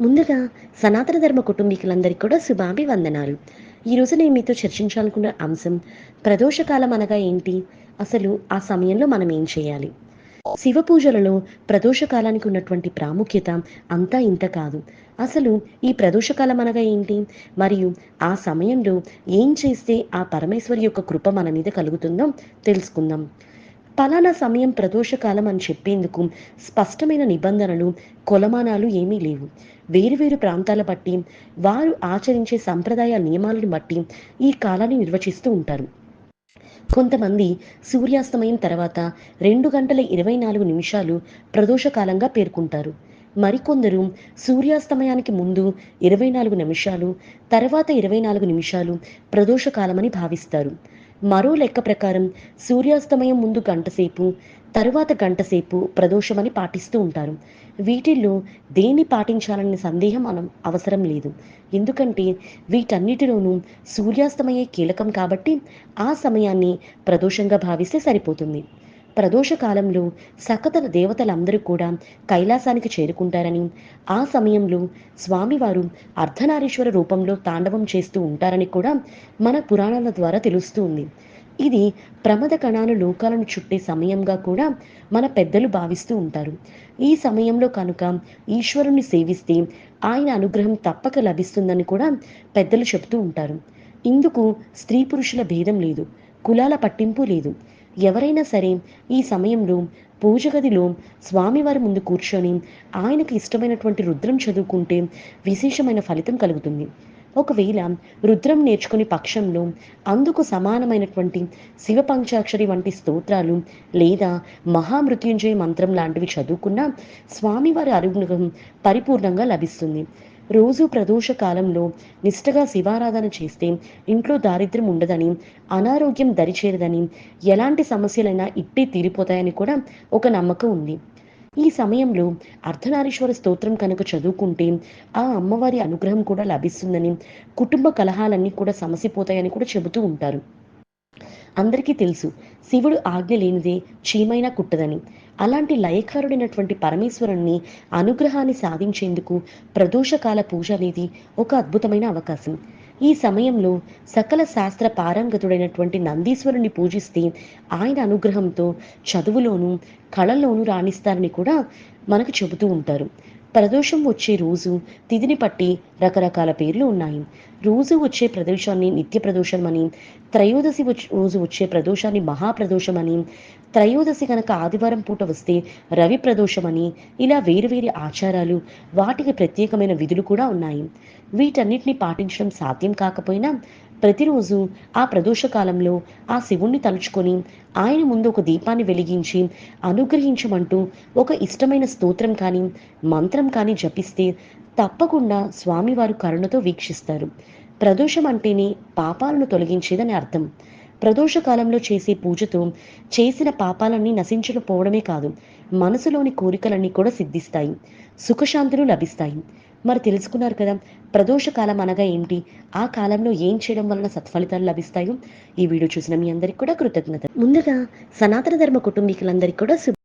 ముందుగా సనాతన ధర్మ కుటుంబీకులందరికీ కూడా శుభాభివందనాలు. ఈరోజు నేను మీతో చర్చించాలనుకున్న అంశం ప్రదోషకాలం అనగా ఏంటి? అసలు ఆ సమయంలో మనం ఏం చేయాలి? శివ పూజలలో ప్రదోషకాలానికి ఉన్నటువంటి ప్రాముఖ్యత అంతా ఇంత కాదు. అసలు ఈ ప్రదోషకాలం అనగా ఏంటి? మరియు ఆ సమయంలో ఏం చేస్తే ఆ పరమేశ్వరి యొక్క కృప మన మీద కలుగుతుందో తెలుసుకుందాం. పలానా సమయం ప్రదోషకాలం అని చెప్పేందుకు స్పష్టమైన నిబంధనలు కొలమానాలు ఏమీ లేవు. వేరువేరు ప్రాంతాల బట్టి వారు ఆచరించే సంప్రదాయ నియమాలను బట్టి ఈ కాలాన్ని నిర్వచిస్తూ ఉంటారు. కొంతమంది సూర్యాస్తమయం తర్వాత రెండు గంటల ఇరవై నాలుగు నిమిషాలు ప్రదోషకాలంగా పేర్కొంటారు. మరికొందరు సూర్యాస్తమయానికి ముందు ఇరవై నాలుగు నిమిషాలు తర్వాత ఇరవై నాలుగు నిమిషాలు ప్రదోషకాలమని భావిస్తారు. మరో లెక్క ప్రకారం సూర్యాస్తమయం ముందు గంటసేపు తరువాత గంటసేపు ప్రదోషమని పాటిస్తూ ఉంటారు. వీటిల్లో దేన్ని పాటించాలనే సందేహం మనం అవసరం లేదు. ఎందుకంటే వీటన్నిటిలోనూ సూర్యాస్తమయే కీలకం కాబట్టి ఆ సమయాన్ని ప్రదోషంగా భావిస్తే సరిపోతుంది. ప్రదోషకాలంలో సకతల సకత దేవతలందరూ కూడా కైలాసానికి చేరుకుంటారని ఆ సమయంలో స్వామివారు అర్ధనారీశ్వర రూపంలో తాండవం చేస్తూ ఉంటారని కూడా మన పురాణాల ద్వారా తెలుస్తూ ఉంది ఇది ప్రమద కణాలు లోకాలను చుట్టే సమయంగా కూడా మన పెద్దలు భావిస్తూ ఉంటారు. ఈ సమయంలో కనుక ఈశ్వరుణ్ణి సేవిస్తే ఆయన అనుగ్రహం తప్పక లభిస్తుందని కూడా పెద్దలు చెబుతూ ఉంటారు. ఇందుకు స్త్రీ పురుషుల భేదం లేదు కులాల పట్టింపు లేదు. ఎవరైనా సరే ఈ సమయంలో పూజ గదిలో స్వామివారి ముందు కూర్చొని ఆయనకు ఇష్టమైనటువంటి రుద్రం చదువుకుంటే విశేషమైన ఫలితం కలుగుతుంది. ఒకవేళ రుద్రం నేర్చుకునే పక్షంలో అందుకు సమానమైనటువంటి శివ పంచాక్షరి వంటి స్తోత్రాలు లేదా మహామృత్యుంజయ మంత్రం లాంటివి చదువుకున్నా స్వామివారి అనుగ్రహం పరిపూర్ణంగా లభిస్తుంది. రోజు ప్రదోష కాలంలో నిష్టగా శివారాధన చేస్తే ఇంట్లో దారిద్ర్యం ఉండదని అనారోగ్యం దరిచేరదని ఎలాంటి సమస్యలైనా ఇట్టే తీరిపోతాయని కూడా ఒక నమ్మకం ఉంది. ఈ సమయంలో అర్ధనారీశ్వర స్తోత్రం కనుక చదువుకుంటే ఆ అమ్మవారి అనుగ్రహం కూడా లభిస్తుందని కుటుంబ కలహాలన్నీ కూడా సమసిపోతాయని కూడా చెబుతూ ఉంటారు. అందరికీ తెలుసు శివుడు ఆజ్ఞ లేనిదే చీమైన కుట్టదని. అలాంటి లయకారుడైనటువంటి పరమేశ్వరుణ్ణి అనుగ్రహాన్ని సాధించేందుకు ప్రదోషకాల పూజ అనేది ఒక అద్భుతమైన అవకాశం. ఈ సమయంలో సకల శాస్త్ర పారంగతుడైనటువంటి నందీశ్వరుని పూజిస్తే ఆయన అనుగ్రహంతో చదువులోనూ కళల్లోనూ రాణిస్తారని కూడా మనకు చెబుతూ ఉంటారు. ప్రదోషం వచ్చే రోజు తిథిని పట్టి రకరకాల పేర్లు ఉన్నాయి. రోజు వచ్చే ప్రదోషాన్ని నిత్య ప్రదోషం అని త్రయోదశి రోజు వచ్చే ప్రదోషాన్ని మహాప్రదోషం అని త్రయోదశి కనుక ఆదివారం పూట వస్తే రవి ప్రదోషం అని ఇలా వేరువేరు ఆచారాలు వాటికి ప్రత్యేకమైన విధులు కూడా ఉన్నాయి. వీటన్నిటిని పాటించడం సాధ్యం కాకపోయినా ప్రతిరోజు ఆ ప్రదోష కాలంలో ఆ శివుణ్ణి తలుచుకొని ఆయన ముందు ఒక దీపాన్ని వెలిగించి అనుగ్రహించమంటూ ఒక ఇష్టమైన స్తోత్రం కానీ మంత్రం కానీ జపిస్తే తప్పకుండా స్వామివారు కరుణతో వీక్షిస్తారు. ప్రదోషం అంటేనే పాపాలను తొలగించేదని అర్థం. ప్రదోష కాలంలో చేసే పూజతో చేసిన పాపాలన్నీ నశించకపోవడమే కాదు మనసులోని కోరికలన్నీ కూడా సిద్ధిస్తాయి సుఖశాంతులు లభిస్తాయి. మరి తెలుసుకున్నారు కదా ప్రదోష కాలం అనగా ఏంటి? ఆ కాలంలో ఏం చేయడం వలన సత్ఫలితాలు లభిస్తాయో? ఈ వీడియో చూసిన మీ అందరికి కూడా కృతజ్ఞత ముందుగా సనాతన ధర్మ కుటుంబీకులందరికీ కూడా